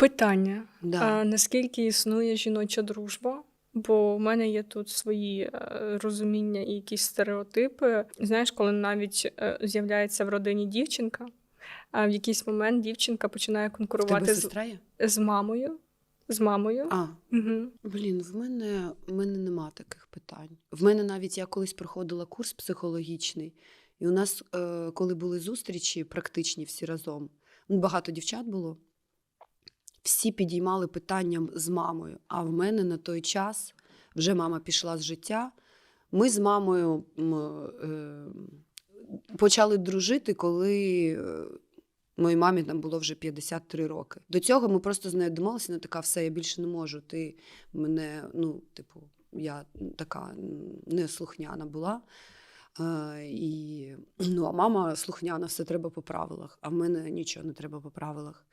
Питання: Да. а, наскільки існує жіноча дружба? Бо в мене є тут свої е, розуміння і якісь стереотипи. Знаєш, коли навіть е, з'являється в родині дівчинка, а в якийсь момент дівчинка починає конкурувати з, з мамою. З мамою. А, Угу. блін, в мене, в мене нема таких питань. В мене навіть я колись проходила курс психологічний, і у нас, е, коли були зустрічі, практичні всі разом, багато дівчат було. Всі підіймали питання з мамою. А в мене на той час вже мама пішла з життя. Ми з мамою е, почали дружити, коли е, моїй мамі там було вже 53 роки. До цього ми просто з нею домовилися, вона така, все, я більше не можу. Ти мене, ну, типу, я така неслухняна була. І ну, а мама слухняна, все треба по правилах. А в мене нічого не треба по правилах.